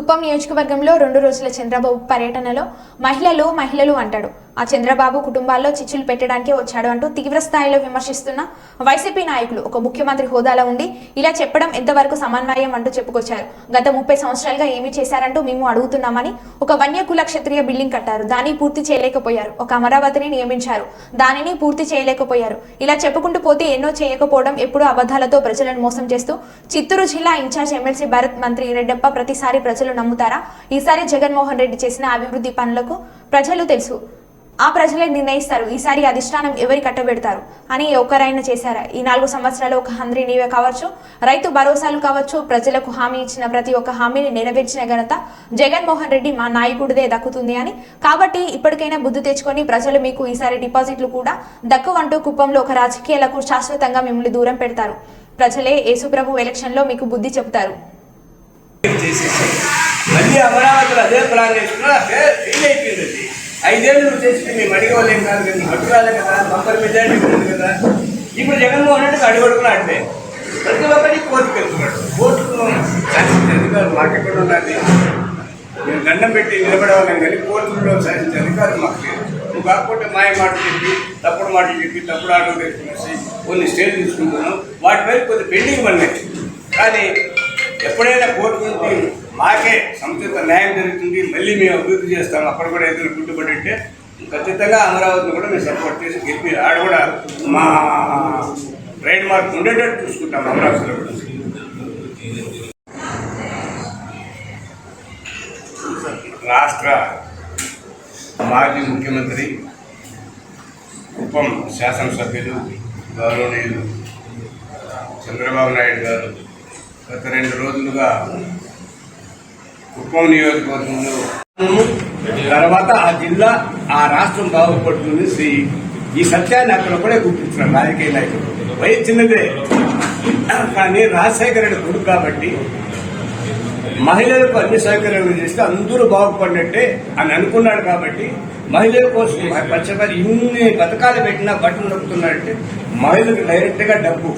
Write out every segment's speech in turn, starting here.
కుప్పం నియోజకవర్గంలో రెండు రోజుల చంద్రబాబు పర్యటనలో మహిళలు మహిళలు అంటాడు. ఆ చంద్రబాబు కుటుంబాల్లో చిచ్చులు పెట్టడానికే వచ్చాడు అంటూ తీవ్ర స్థాయిలో విమర్శిస్తున్న వైసీపీ నాయకులు ఒక ముఖ్యమంత్రి హోదాలో ఉండి ఇలా చెప్పడం ఎంతవరకు సమన్వయం అంటూ చెప్పుకొచ్చారు. గత ముప్పై సంవత్సరాలుగా ఏమి చేశారంటూ మేము అడుగుతున్నామని ఒక వన్యకుల క్షత్రియ బిల్డింగ్ కట్టారు. దాన్ని పూర్తి చేయలేకపోయారు. ఒక అమరావతిని నియమించారు. దానిని పూర్తి చేయలేకపోయారు. ఇలా చెప్పుకుంటూ పోతే ఎన్నో చేయకపోవడం ఎప్పుడూ అబద్ధాలతో ప్రజలను మోసం చేస్తూ చిత్తూరు జిల్లా ఇన్ఛార్జ్ ఎమ్మెల్సీ భరత్ మంత్రి రెడ్డప్ప ప్రతిసారి ప్రజలు నమ్ముతారా? ఈసారి జగన్మోహన్ రెడ్డి చేసిన అభివృద్ధి పనులకు ప్రజలు తెలుసు. ఆ ప్రజలే నిర్ణయిస్తారు. ఈసారి అధిష్టానం ఎవరి కట్టబెడతారు? అని ఒకరైనా చేశారా? ఈ నాలుగు సంవత్సరాలు ఒక హంద్రి నీవే కావచ్చు రైతు భరోసాలు కావచ్చు ప్రజలకు హామీ ఇచ్చిన ప్రతి ఒక్క హామీని నెరవేర్చిన ఘనత జగన్మోహన్ రెడ్డి మా నాయకుడిదే దక్కుతుంది అని. కాబట్టి ఇప్పటికైనా బుద్ధి తెచ్చుకొని ప్రజలు మీకు ఈసారి డిపాజిట్లు కూడా దక్కువంటూ కుప్పంలో ఒక రాజకీయాలకు శాశ్వతంగా మిమ్మల్ని దూరం పెడతారు. ప్రజలే యేసుప్రభు ఎలక్షన్లో మీకు బుద్ధి చెబుతారు. మళ్ళీ అమరావతిలో అదే ప్లాన్ చేసుకున్నా ఫెయిల్ అయిపోయింది ఐదేళ్ళు నువ్వు చేసి మేము అడిగవలేం కాదు కదా పట్టుకోవాలి కదా బంపర్ మెజారిటీ ఉంది కదా. ఇప్పుడు జగన్మోహన్ రెడ్డికి అడుగుడుకుని అంటే ప్రతి ఒక్కరికి కోర్టుకు వెళ్తున్నాడు. కోర్టుకు శాసించే అధికారులు మాకు ఎక్కడ ఉండాలి? మేము దండం పెట్టి నిలబడేవాళ్ళం కానీ కోర్టులో శాసించే అధికారులు మాకు లేదు నువ్వు కాకపోతే మాయ మాటలు చెప్పి తప్పుడు మాటలు చెప్పి తప్పుడు ఆటలు తెచ్చుకునేసి కొన్ని స్టేజ్ తీసుకుంటున్నాం వాటి మీద కొద్ది పెండింగ్ పడినాయి. కానీ ఎప్పుడైనా కోర్టు నుంచి మాకే సముచిత న్యాయం జరుగుతుంది. మళ్ళీ మేము అభివృద్ధి చేస్తాం. అప్పుడు కూడా ఏదైనా గుట్టుబడి ఉంటే ఖచ్చితంగా అమరావతిని కూడా మేము సపోర్ట్ చేసి గెలిపి ఆడ కూడా మా ట్రేడ్ మార్క్ ఉండేటట్టు చూసుకుంటాం అమరావతిలో కూడా. రాష్ట్ర మాజీ ముఖ్యమంత్రి కుప్పం శాసనసభ్యులు గౌరవనీయులు చంద్రబాబు నాయుడు గారు గత రెండు రోజులుగా కుప్పం నియోజకవర్గంలో తర్వాత ఆ జిల్లా ఆ రాష్ట్రం బాగుపడుతుంది. శ్రీ ఈ సత్యాన్ని అక్కడ కూడా గుర్తించారు రాజకీయ నాయకులు. వయసు చిన్నదే. కానీ రాజశేఖర రెడ్డి కొడుకు కాబట్టి మహిళలకు అన్ని సౌకర్యాలు చేస్తే అందరూ బాగుపడినట్టే అని అనుకున్నాడు కాబట్టి మహిళల కోసం పచ్చపరి ఇన్ని పథకాలు పెట్టినా బట్టలు నొప్పుతున్నాడంటే మహిళలకు డైరెక్ట్గా డబ్బు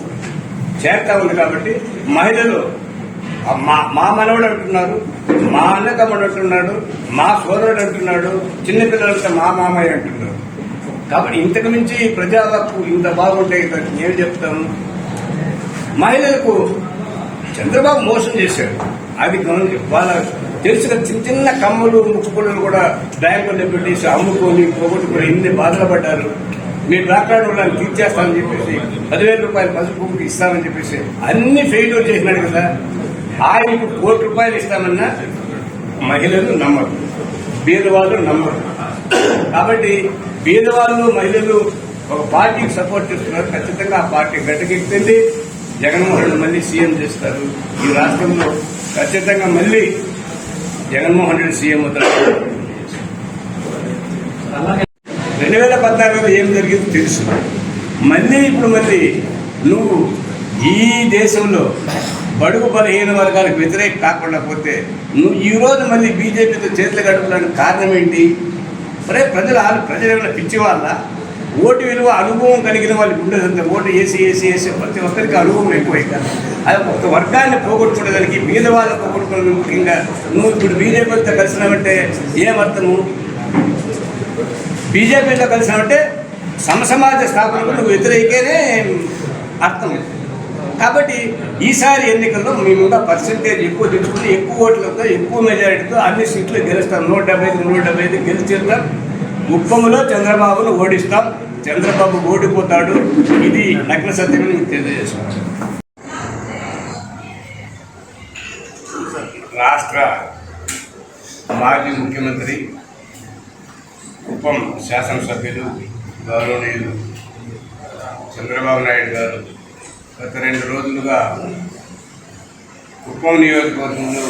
చేరుతా ఉంది కాబట్టి మహిళలు మా మా మనవడు అంటున్నారు మా అన్నతమ్ముడు అంటున్నాడు మా సోదరుడు అంటున్నాడు చిన్నపిల్లలతో మా మామయ్య అంటున్నారు కాబట్టి ఇంతకు మించి ప్రజలకు ఇంత బాగుంటే ఏం చెప్తాము మహిళలకు చంద్రబాబు మోసం చేశాడు. అది గమనించి వాళ్ళ తెలుసు చిన్న చిన్న కమ్మలు ముక్కుపుల్లలు కూడా బ్యాంకులు పెట్టేసి అమ్ముకొని పోగొట్టుకొని ఇన్ని బాధలు పడ్డారు. మీరు రాకాడు వాళ్ళని తీర్చేస్తామని చెప్పేసి పదివేల రూపాయలు పసుపు ఇస్తామని చెప్పేసి అన్ని ఫెయిల్యూర్ చేసినాడు కదా. ఆయనకు కోటి రూపాయలు ఇస్తామన్నా మహిళలు నమ్మరు. బీదవాళ్ళు నమ్మరు. కాబట్టి బీదవాళ్ళు మహిళలు ఒక పార్టీకి సపోర్ట్ చేస్తున్నారు. ఖచ్చితంగా ఆ పార్టీ గట్టకెక్కుతుంది జగన్మోహన్ రెడ్డి మళ్ళీ సీఎం చేస్తారు. ఈ రాష్ట్రంలో ఖచ్చితంగా మళ్ళీ జగన్మోహన్ రెడ్డి సీఎం అవుతారు రెండు వేల పద్నాలుగులో ఏం జరిగిందో తెలుసు. మళ్ళీ ఇప్పుడు మళ్ళీ నువ్వు ఈ దేశంలో బడుగు బలహీన వర్గాలకు వ్యతిరేక కాకుండా పోతే నువ్వు ఈ రోజు మళ్ళీ బీజేపీతో చేతులు గడపడానికి కారణం ఏంటి? మరే ప్రజలు ఆలు- ప్రజలు ఏమైనా పిచ్చి వాళ్ళ ఓటు విలువ అనుభవం కలిగిన వాళ్ళకి ఉండదంటే ఓటు వేసి వేసి వేసి ప్రతి ఒక్కరికి అనుభవం ఎక్కువైంది అది ఒక వర్గాన్ని పోగొట్టుకునేదానికి బీద వాళ్ళు పోగొట్టుకునే ముఖ్యంగా నువ్వు ఇప్పుడు బీజేపీతో కలిసినావంటే ఏమర్థము బీజేపీతో కలిసినామంటే సమసమాజ స్థాపనకు నువ్వు వ్యతిరేకేనే అర్థం. కాబట్టి ఈసారి ఎన్నికల్లో మేము ఇంకా పర్సెంటేజ్ ఎక్కువ తెచ్చుకుని ఎక్కువ ఓట్లతో ఎక్కువ మెజారిటీతో అన్ని సీట్లు గెలుస్తాం. నూట డెబ్బై ఐదు నూట డెబ్బై ఐదు గెలిచేస్తాం ఉప్పములో చంద్రబాబును ఓడిస్తాం. చంద్రబాబు ఓడిపోతాడు. ఇది నగ్న సత్యమని మీకు తెలియజేస్తాం రాష్ట్ర మాజీ ముఖ్యమంత్రి కుప్పం శాసనసభ్యులు గౌరవనీయులు చంద్రబాబు నాయుడు గారు గత రెండు రోజులుగా కుప్పం నియోజకవర్గంలో